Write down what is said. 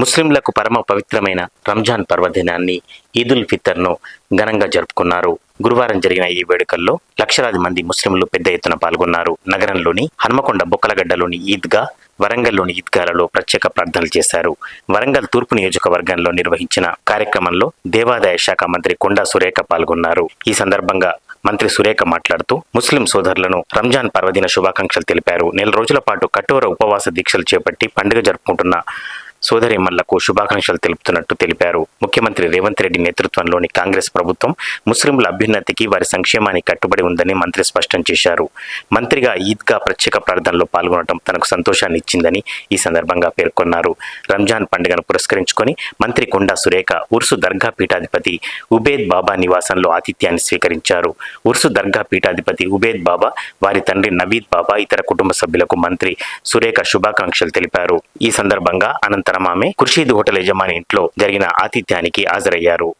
ముస్లింలకు పరమ పవిత్రమైన రంజాన్ పర్వదినాన్ని ఈదుల్ ఫితర్ను ఘనంగా జరుపుకున్నారు. గురువారం జరిగిన ఈ వేడుకల్లో లక్షలాది మంది ముస్లింలు పెద్ద ఎత్తున పాల్గొన్నారు. నగరంలోని హన్మకొండ బొక్కలగడ్డలోని ఈద్గా వరంగల్లోని ఈద్గాలలో ప్రత్యేక ప్రార్థనలు చేశారు. వరంగల్ తూర్పు నియోజకవర్గంలో నిర్వహించిన కార్యక్రమంలో దేవాదాయ శాఖ మంత్రి కొండా సురేఖ పాల్గొన్నారు. ఈ సందర్భంగా మంత్రి సురేఖ మాట్లాడుతూ ముస్లిం సోదరులను రంజాన్ పర్వదిన శుభాకాంక్షలు తెలిపారు. నెల రోజుల పాటు కఠోర ఉపవాస దీక్షలు చేపట్టి పండుగ జరుపుకుంటున్న సోదరిమల్లకు శుభాకాంక్షలు తెలుపుతున్నట్టు తెలిపారు. ముఖ్యమంత్రి రేవంత్ రెడ్డి నేతృత్వంలోని కాంగ్రెస్ ప్రభుత్వం ముస్లింల అభ్యున్నతికి వారి సంక్షేమానికి కట్టుబడి ఉందని మంత్రి స్పష్టం చేశారు. మంత్రిగా ఈద్గా ప్రత్యేక ప్రార్థనలో పాల్గొనడం తనకు సంతోషాన్ని ఇచ్చిందని ఈ సందర్భంగా పేర్కొన్నారు. రంజాన్ పండుగను పురస్కరించుకొని మంత్రి కొండా సురేఖ ఉర్సు దర్గా పీఠాధిపతి ఉబేద్ బాబా నివాసంలో ఆతిథ్యాన్ని స్వీకరించారు. ఉర్సు దర్గా పీఠాధిపతి ఉబేద్ బాబా వారి తండ్రి నవీద్ బాబా ఇతర కుటుంబ సభ్యులకు మంత్రి సురేఖ శుభాకాంక్షలు తెలిపారు. ఈ సందర్భంగా అనంతరం ఆమె ఖుర్షీద్ హోటల్ యజమాని ఇంట్లో జరిగిన ఆతిథ్యానికి హాజరయ్యారు.